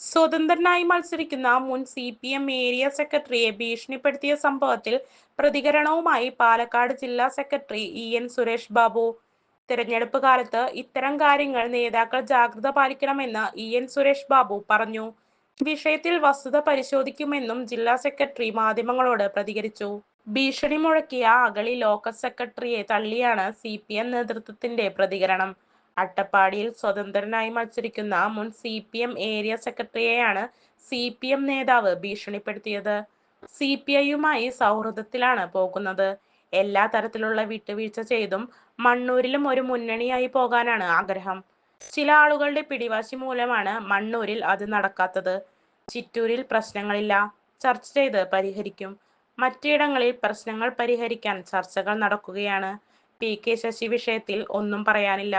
സ്വതന്ത്രനായി മത്സരിക്കുന്ന മുൻ സി പി എം ഏരിയ സെക്രട്ടറിയെ ഭീഷണിപ്പെടുത്തിയ സംഭവത്തിൽ പ്രതികരണവുമായി പാലക്കാട് ജില്ലാ secretary E N Suresh Babu. തെരഞ്ഞെടുപ്പ് കാലത്ത് ഇത്തരം കാര്യങ്ങൾ നേതാക്കൾ ജാഗ്രത പാലിക്കണമെന്ന് ഇ എൻ സുരേഷ് ബാബു പറഞ്ഞു. വിഷയത്തിൽ വസ്തുത പരിശോധിക്കുമെന്നും ജില്ലാ സെക്രട്ടറി മാധ്യമങ്ങളോട് പ്രതികരിച്ചു. ഭീഷണി മുഴക്കിയ അഗളി ലോക്കൽ സെക്രട്ടറിയെ തള്ളിയാണ് സി പി എം നേതൃത്വത്തിന്റെ പ്രതികരണം. അട്ടപ്പാടിയിൽ സ്വതന്ത്രനായി മത്സരിക്കുന്ന മുൻ സി പി എം ഏരിയ സെക്രട്ടറിയെയാണ് സി പി എം നേതാവ് ഭീഷണിപ്പെടുത്തിയത്. സി പി ഐയുമായി സൗഹൃദത്തിലാണ് പോകുന്നത്. എല്ലാ തരത്തിലുള്ള വിട്ടുവീഴ്ച ചെയ്തും മണ്ണൂരിലും ഒരു മുന്നണിയായി പോകാനാണ് ആഗ്രഹം. ചില ആളുകളുടെ പിടിവാശി മൂലമാണ് മണ്ണൂരിൽ അത് നടക്കാത്തത്. ചിറ്റൂരിൽ പ്രശ്നങ്ങളില്ല. ചർച്ച ചെയ്ത് പരിഹരിക്കും. മറ്റിടങ്ങളിൽ പ്രശ്നങ്ങൾ പരിഹരിക്കാൻ ചർച്ചകൾ നടക്കുകയാണ്. പി. കെ. ശശി വിഷയത്തിൽ ഒന്നും പറയാനില്ല.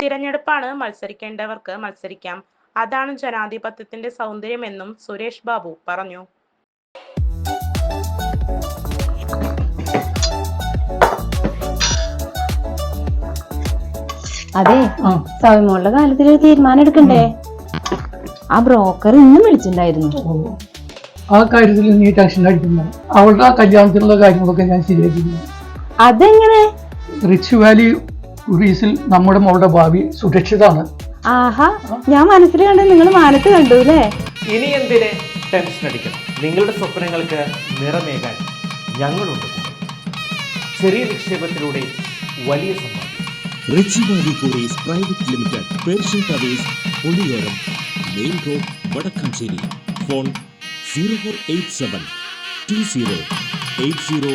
തിരഞ്ഞെടുപ്പാണ് മത്സരിക്കേണ്ടവർക്ക് മത്സരിക്കാം. അതാണ് ജനാധിപത്യത്തിന്റെ സൗന്ദര്യമെന്നും സുരേഷ് ബാബു പറഞ്ഞു. അതെ ആ. സൗമ്യമുള്ള കാലത്തിൽ ഒരു തീരുമാനം എടുക്കണ്ടേ? ആ ബ്രോക്കർ ഇന്നും വിളിച്ചിട്ടുണ്ടായിരുന്നു. ആ കാര്യത്തിൽ നീ ടെൻഷൻ അടിക്കുന്ന അവളുടെ ആ കല്യാണത്തിലുള്ള കാര്യങ്ങളൊക്കെ ഞാൻ ശരിയാക്കിയിരുന്നു അതെങ്ങനെ? റിച്ച് വാലി ടൂറീസിൽ നമ്മുടെ മോളുടെ ഭാവി സുരക്ഷിതാണ്. ആഹാ ഞാൻ മനസ്സിൽ കണ്ടത് നിങ്ങൾ മാനത്ത് കണ്ടു അല്ലേ? ഇനി എന്തിനെ ടെൻഷൻ അടിക്കണം. നിങ്ങളുടെ സ്വപ്നങ്ങൾക്ക് നിറമേകാൻ ഞങ്ങളുണ്ട്. ചെറിയ നിക്ഷേപത്തിലൂടെ വലിയ സമ്പാദ്യം. Richie Valley private limited Persian towers Oliyoram main road Vadakkanchery. Phone zero four eight seven two zero eight zero